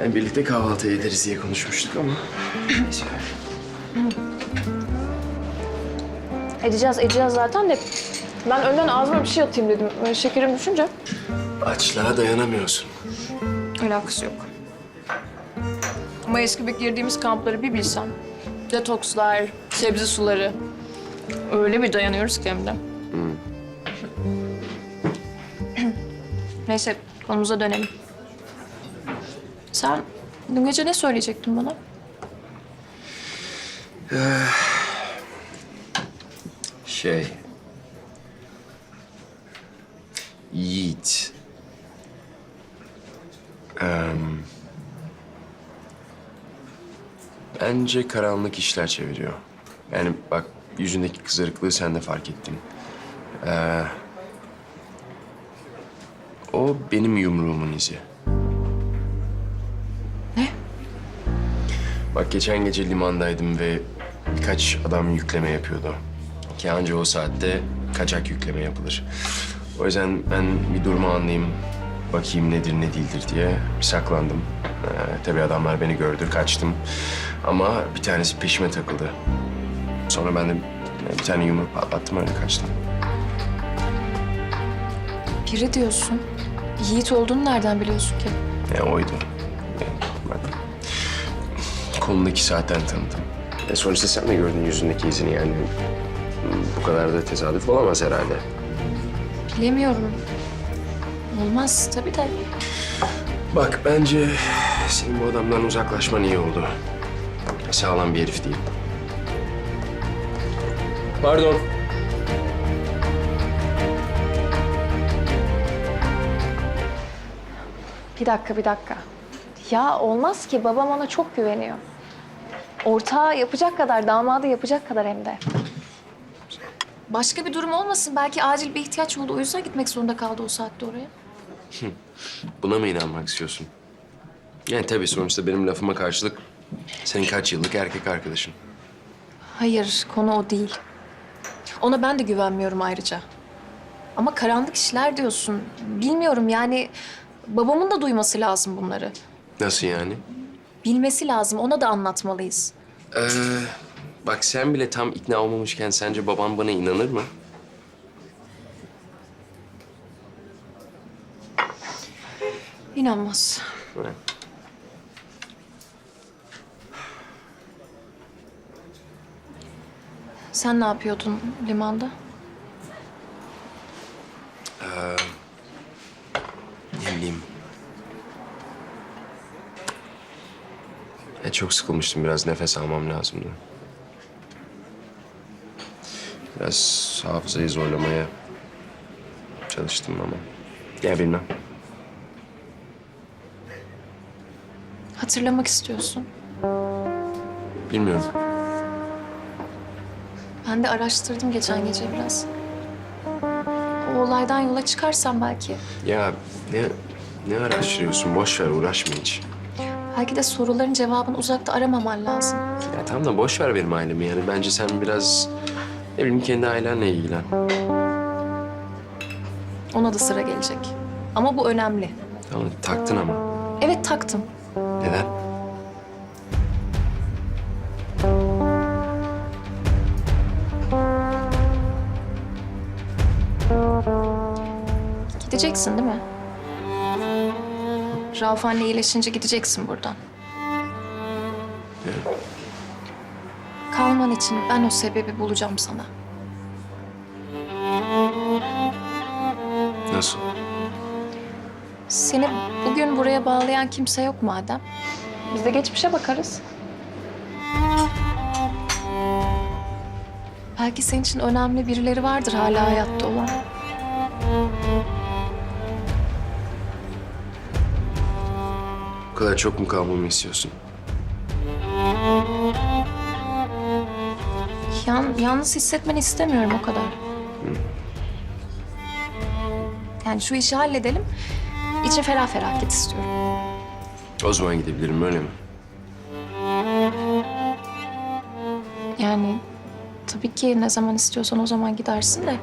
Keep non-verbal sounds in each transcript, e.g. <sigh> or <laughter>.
Yani birlikte kahvaltı ederiz diye konuşmuştuk ama... Edeceğiz, edeceğiz zaten de ben önden ağzıma bir şey atayım dedim. Böyle şekerim düşünce. Açlığa dayanamıyorsun. Alakası yok. Ama eski bir girdiğimiz kampları bir bilsen. Detokslar, sebze suları. Öyle bir dayanıyoruz ki hem de. Neyse konumuza dönelim. Sen dün gece ne söyleyecektin bana? <sighs> Şey... Yiğit. Em, bence karanlık işler çeviriyor. Yani bak yüzündeki kızarıklığı sen de fark ettin. Ee, o benim yumruğumun izi. Bak geçen gece limandaydım ve birkaç adam yükleme yapıyordu. Ki anca o saatte kaçak yükleme yapılır. O yüzden ben bir durumu anlayayım, bakayım nedir ne değildir diye bir saklandım. Ee, tabii adamlar beni gördü, kaçtım. Ama bir tanesi peşime takıldı. Sonra ben de bir tane yumruk patlattım öyle kaçtım. Biri diyorsun. Yiğit olduğunu nereden biliyorsun ki? Yani oydu. Kolundaki saatten tanıdım. E sonuçta sen de gördün yüzündeki izini yani. Bu kadar da tesadüf olamaz herhalde. Bilemiyorum. Olmaz tabii de. Bak bence senin bu adamdan uzaklaşman iyi oldu. Sağlam bir herif değil. Pardon. Bir dakika, bir dakika. Ya olmaz ki. Babam ona çok güveniyor. Ortağı yapacak kadar, damadı yapacak kadar hem de. Başka bir durum olmasın. Belki acil bir ihtiyaç oldu. O yüzden gitmek zorunda kaldı o saatte oraya. Buna mı inanmak istiyorsun? Yani tabii sonuçta benim lafıma karşılık senin kaç yıllık erkek arkadaşın. Hayır, konu o değil. Ona ben de güvenmiyorum ayrıca. Ama karanlık işler diyorsun. Bilmiyorum yani babamın da duyması lazım bunları. Nasıl yani? Bilmesi lazım. Ona da anlatmalıyız. Ee, bak sen bile tam ikna olmamışken sence babam bana inanır mı? İnanmaz. Sen ne yapıyordun limanda? Ne bileyim. Ya çok sıkılmıştım. Biraz nefes almam lazımdı. Biraz hafızayı zorlamaya çalıştım ama. Ya bilmem. Hatırlamak istiyorsun. Bilmiyorum. Ben de araştırdım geçen gece biraz. O olaydan yola çıkarsam belki. Ya ne ne araştırıyorsun? Boş ver uğraşma hiç. Belki de soruların cevabını uzakta aramaman lazım. Ya tamam da boş ver benim ailemi yani. Bence sen biraz ne bileyim kendi ailenle ilgilen. Ona da sıra gelecek. Ama bu önemli. Tamam taktın ama. Evet taktım. Neden? Gideceksin değil mi? Rauf anne iyileşince gideceksin buradan. Evet. Kalman için ben o sebebi bulacağım sana. Nasıl? Seni bugün buraya bağlayan kimse yok madem. Biz de geçmişe bakarız. Belki senin için önemli birileri vardır hala hayatta olan. Kadar çok mu kalmamı istiyorsun? Yan, yalnız hissetmeni istemiyorum o kadar. Yani şu işi halledelim. İçin ferah ferah git istiyorum. O zaman gidebilirim öyle mi? Yani tabii ki ne zaman istiyorsan o zaman gidersin de. Hı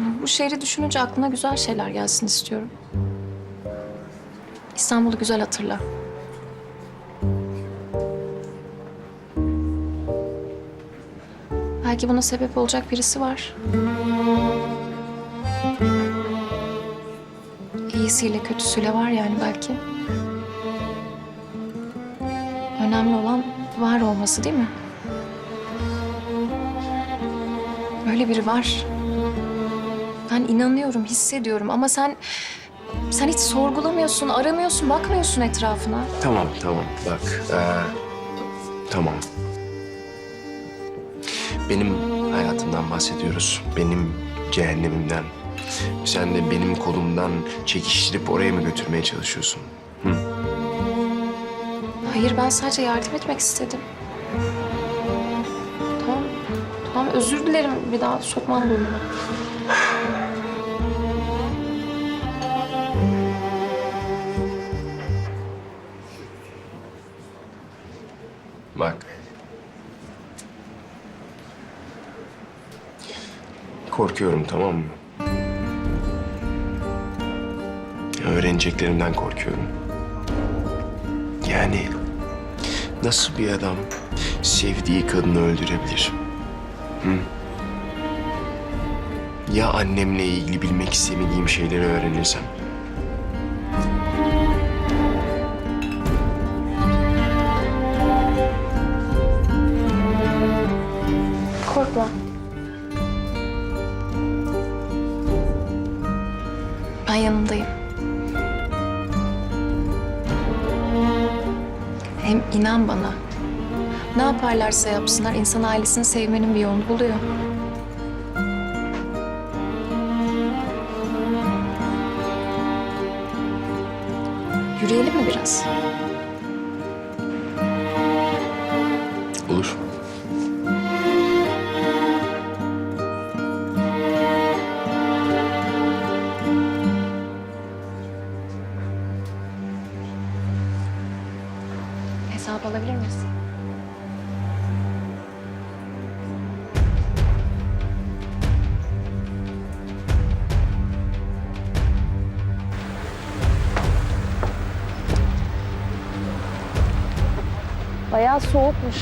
hı. bu şehri düşününce aklına güzel şeyler gelsin istiyorum. İstanbul'u güzel hatırla. Belki buna sebep olacak birisi var. İyisiyle kötüsüyle var yani belki. Önemli olan var olması değil mi? Öyle biri var. Ben inanıyorum, hissediyorum ama sen... Sen hiç sorgulamıyorsun, aramıyorsun, bakmıyorsun etrafına. Tamam, tamam. Bak, ee, tamam. Benim hayatımdan bahsediyoruz. Benim cehennemimden. Sen de benim kolumdan çekiştirip oraya mı götürmeye çalışıyorsun? Hayır, ben sadece yardım etmek istedim. Tamam, tamam özür dilerim. Bir daha sokmam burnuma. Korkuyorum tamam mı? Öğreneceklerimden korkuyorum. Yani nasıl bir adam sevdiği kadını öldürebilir? Hı? Ya annemle ilgili bilmek istemediğim şeyleri öğrenirsem? İnan bana. Ne yaparlarsa yapsınlar insan ailesini sevmenin bir yolunu buluyor. Yürüyelim mi biraz? Bayağı soğukmuş.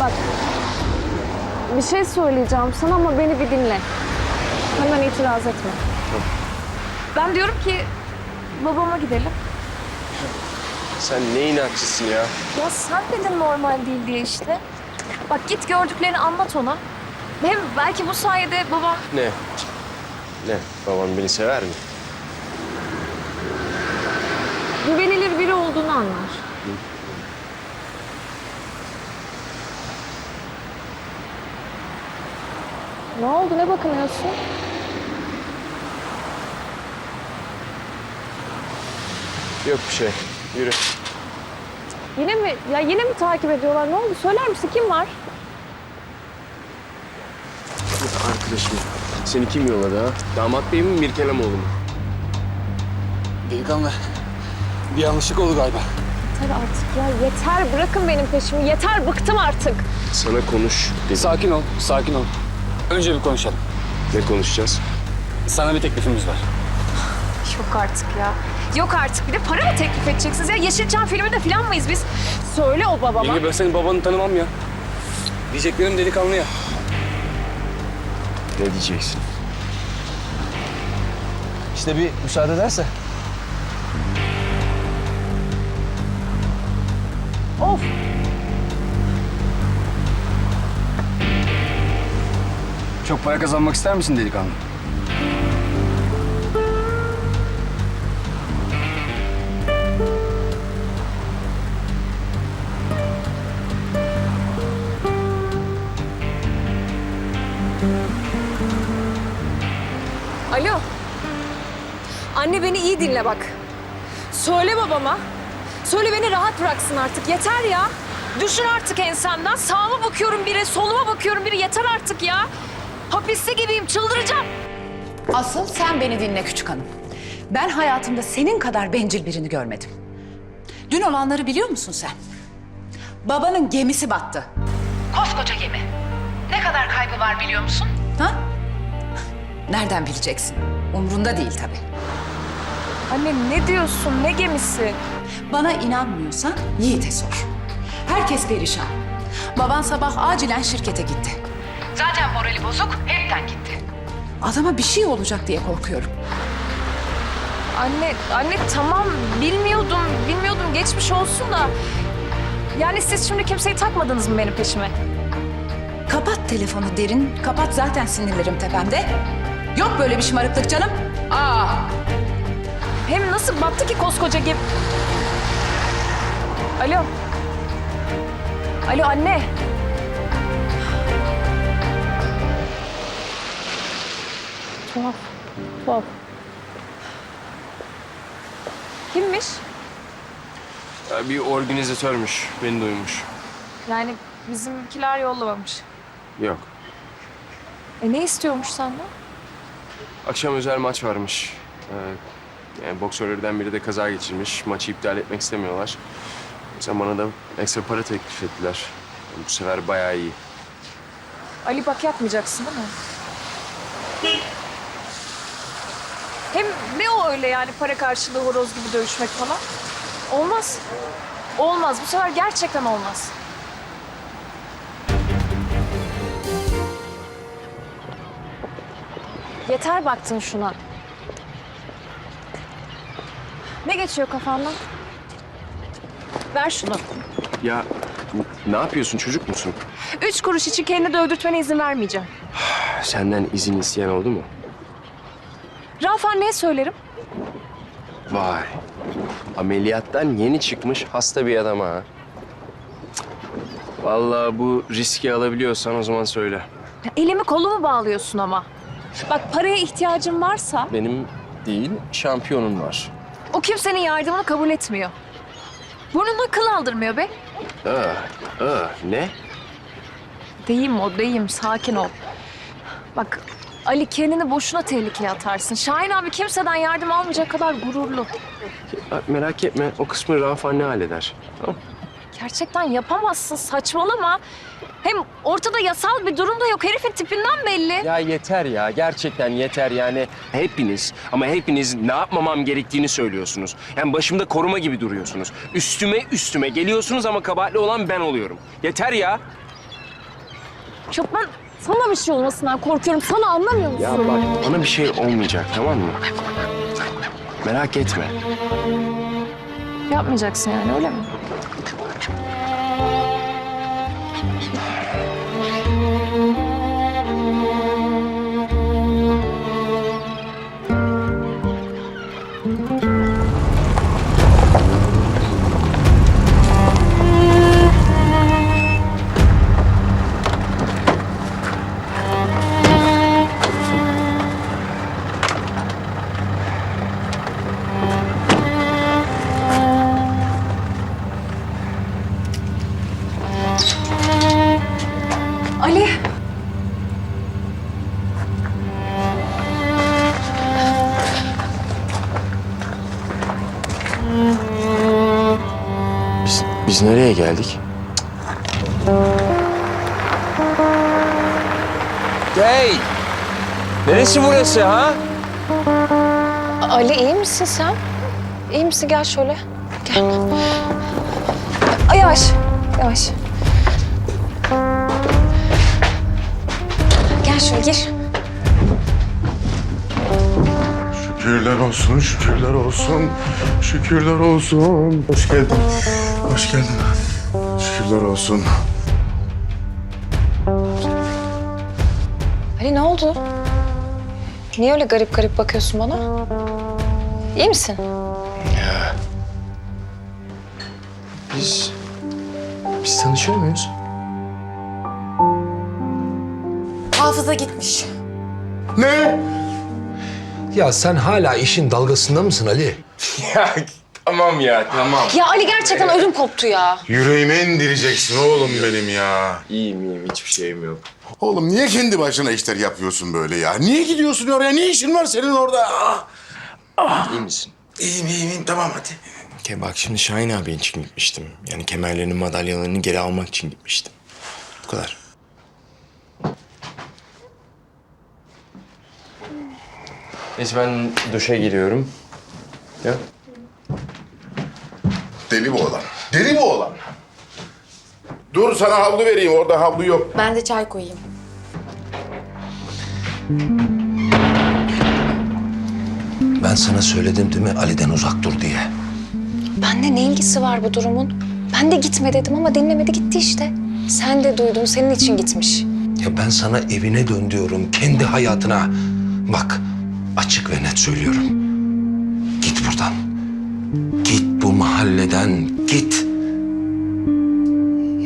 Bak. Bir şey söyleyeceğim sana ama beni bir dinle. Hemen itiraz etme. Ben diyorum ki babama gidelim. Sen ne inatçısın ya? Ya sen dedin normal değil diye işte. Bak git gördüklerini anlat ona. Hem belki bu sayede babam... Ne? Ne? Babam beni sever mi? Güvenilir biri olduğunu anlar. Ne oldu? Ne bakınıyorsun? Yok bir şey. Yürü. Yine mi? Ya yine mi takip ediyorlar? Ne oldu? Söyler misin? Kim var? Arkadaşım. Seni kim yolladı ha? Damat bey mi Mirkelemoğlu mu? Delikanlı. Bir yanlışlık oldu galiba. Yeter artık ya. Yeter. Bırakın benim peşimi. Yeter. Bıktım artık. Sana konuş dedim. Sakin ol, sakin ol. Önce bir konuşalım. Ne konuşacağız? Sana bir teklifimiz var. Yok artık ya. Yok artık. Bir de para mı teklif edeceksiniz ya? Yeşilçam filminde falan mıyız biz? Söyle o babama. Yenge ben senin babanı tanımam ya. Diyeceklerim delikanlıya. Ne diyeceksin? İşte bir müsaade ederse. Of. Çok para kazanmak ister misin delikanlı? Alo. Anne beni iyi dinle bak. Söyle babama. Söyle beni rahat bıraksın artık. Yeter ya. Düşün artık ensemden. Sağıma bakıyorum biri, soluma bakıyorum biri. Yeter artık ya. Hapiste gibiyim, çıldıracağım. Asıl sen beni dinle küçük hanım. Ben hayatımda senin kadar bencil birini görmedim. Dün olanları biliyor musun sen? Babanın gemisi battı. Koskoca gemi. Ne kadar kaybı var biliyor musun? Ha? Nereden bileceksin? Umrunda değil tabii. Anne ne diyorsun? Ne gemisi? Bana inanmıyorsan Yiğit'e sor. Herkes perişan. Baban sabah acilen şirkete gitti. Zaten morali bozuk, hepten gitti. Adama bir şey olacak diye korkuyorum. Anne, anne tamam bilmiyordum, bilmiyordum geçmiş olsun da. Yani siz şimdi kimseyi takmadınız mı benim peşime? Kapat telefonu derin, kapat zaten sinirlerim tepemde. Yok böyle bir şımarıklık canım. Aa, Hem nasıl battı ki koskoca gemi? Alo. Alo anne. Tuhaf, tuhaf. Kimmiş? Ya bir organizatörmüş. Beni duymuş. Yani bizimkiler yollamamış. Yok. E ne istiyormuş senden? Akşam özel maç varmış. Ee, yani boksörlerden biri de kaza geçirmiş. Maçı iptal etmek istemiyorlar. Yüzden bana da ekstra para teklif ettiler. Bu sefer bayağı iyi. Ali bak yapmayacaksın değil mi? Hem ne o öyle yani para karşılığı horoz gibi dövüşmek falan? Olmaz. Olmaz. Bu sefer gerçekten olmaz. Yeter baktın şuna. Ne geçiyor kafandan? Ver şunu. Ya ne yapıyorsun? Çocuk musun? Üç kuruş için kendini dövdürtmene izin vermeyeceğim. <sighs> Senden izin isteyen oldu mu? Rauf anneye söylerim. Vay. Ameliyattan yeni çıkmış hasta bir adam ha. Cık. Vallahi bu riski alabiliyorsan o zaman söyle. Ya elimi kolumu bağlıyorsun ama. Bak paraya ihtiyacın varsa Benim değil, şampiyonun var. o kimsenin yardımını kabul etmiyor. Burnuna kıl aldırmıyor be. Aa, aa, ne? Deyim o deyim sakin ol. Bak Ali kendini boşuna tehlikeye atarsın. Şahin abi kimseden yardım almayacak kadar gururlu. Ha, Merak etme, o kısmı Rauf anne halleder. Tamam. Gerçekten yapamazsın saçmalama. Hem ortada yasal bir durum da yok. Herifin tipinden belli. Ya yeter ya, gerçekten yeter yani. Hepiniz ama hepiniz ne yapmamam gerektiğini söylüyorsunuz. Yani başımda koruma gibi duruyorsunuz. Üstüme üstüme geliyorsunuz ama kabahatli olan ben oluyorum. Yeter ya. Çok ben sana bir şey olmasından korkuyorum. Sana anlamıyor musun? Ya bak bana bir şey olmayacak tamam mı? Merak etme. Yapmayacaksın yani öyle mi? Ali. Biz, biz nereye geldik? Hey! Neresi burası ha? Ali iyi misin sen? İyi misin? Gel şöyle. Gel. Ay, yavaş. Yavaş. Şöyle gir. Şükürler olsun, şükürler olsun, şükürler olsun. Hoş geldin, hoş geldin. Şükürler olsun. Ali ne oldu? Niye öyle garip garip bakıyorsun bana? İyi misin? Biz... Biz tanışıyor muyuz? Hafıza gitmiş. Ne? Ya sen hala işin dalgasında mısın Ali? <laughs> Ya tamam ya tamam. Ya Ali gerçekten ödüm koptu ya. Yüreğime indireceksin oğlum benim ya. İyiyim iyiyim hiçbir şeyim yok. Oğlum niye kendi başına işler yapıyorsun böyle ya? Niye gidiyorsun oraya? Ne işin var senin orada? Ah, İyi misin? iyiyim, iyiyim, iyiyim. Tamam hadi. Ke bak şimdi Şahin abi için gitmiştim. Yani kemerlerini, madalyalarını geri almak için gitmiştim. Bu kadar. Neyse ben duşa giriyorum. Ya. Deli bu olan. Deli bu olan. Dur sana havlu vereyim. Orada havlu yok. Ben de çay koyayım. Ben sana söyledim değil mi Ali'den uzak dur diye. Bende ne ilgisi var bu durumun? Ben de gitme dedim ama dinlemedi gitti işte. Sen de duydun senin için gitmiş. Ya ben sana evine dön diyorum, kendi hayatına. Bak, açık ve net söylüyorum. Git buradan. Git bu mahalleden, git.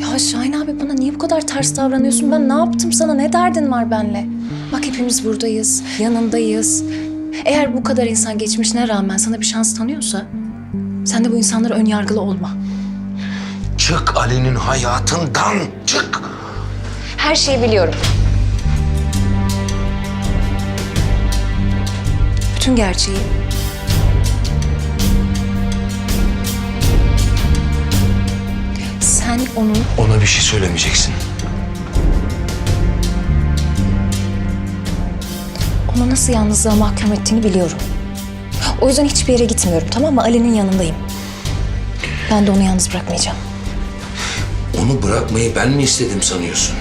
Ya Şahin abi bana niye bu kadar ters davranıyorsun? Ben ne yaptım sana? Ne derdin var benle? Bak hepimiz buradayız, yanındayız. Eğer bu kadar insan geçmişine rağmen sana bir şans tanıyorsa... ...sen de bu insanlara ön yargılı olma. Çık Ali'nin hayatından, çık. Her şeyi biliyorum. Bütün gerçeği. Sen onun Ona bir şey söylemeyeceksin. onu nasıl yalnızlığa mahkum ettiğini biliyorum. O yüzden hiçbir yere gitmiyorum tamam mı? Ali'nin yanındayım. Ben de onu yalnız bırakmayacağım. Onu bırakmayı ben mi istedim sanıyorsun?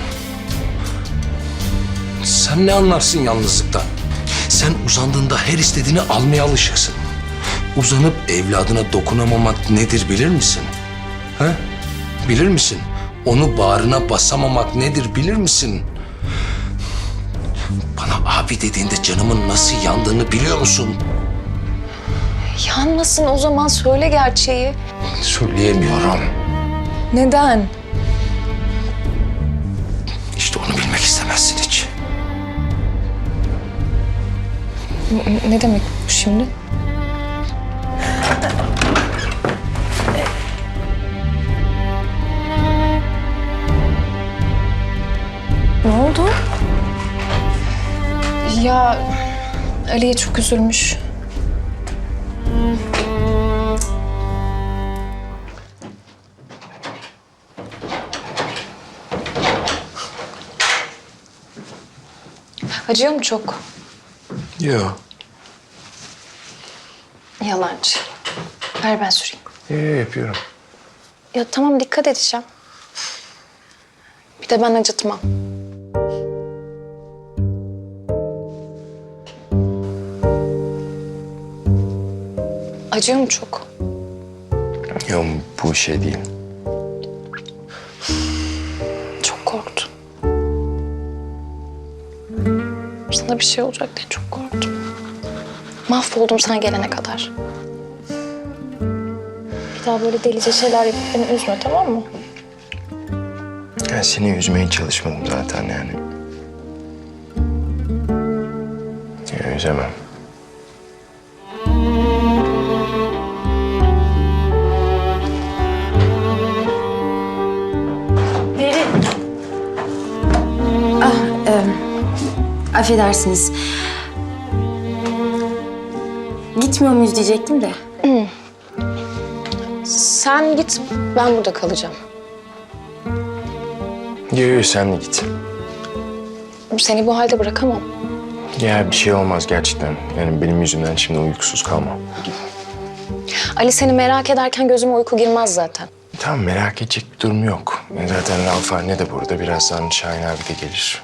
Sen ne anlarsın yalnızlıktan? Sen uzandığında her istediğini almaya alışıksın. Uzanıp evladına dokunamamak nedir bilir misin? Ha? Bilir misin? Onu bağrına basamamak nedir bilir misin? Bana abi dediğinde canımın nasıl yandığını biliyor musun? Yanmasın o zaman söyle gerçeği. Söyleyemiyorum. Neden? Ne demek bu şimdi? Ne oldu? Ya Ali'ye çok üzülmüş. Acıyor mu çok? Yok. Yalancı. Ver ben süreyim. Yok yapıyorum. Ya tamam dikkat edeceğim. Bir de ben acıtmam. Acıyor mu çok? Yok bu şey değil. Sana bir şey olacak diye çok korktum. Mahvoldum sen gelene kadar. Bir daha böyle delice şeyler yapıp beni üzme tamam mı? Ben seni üzmeye çalışmadım zaten yani. Ya, üzemem. Affedersiniz. Gitmiyor muyuz diyecektim de. Sen git ben burada kalacağım. Yok yok sen de git. Seni bu halde bırakamam. Ya bir şey olmaz gerçekten. Yani benim yüzümden şimdi uykusuz kalma. Ali seni merak ederken gözüme uyku girmez zaten. Tamam merak edecek bir durum yok. Zaten Rauf anne de burada. Birazdan Şahin abi de gelir.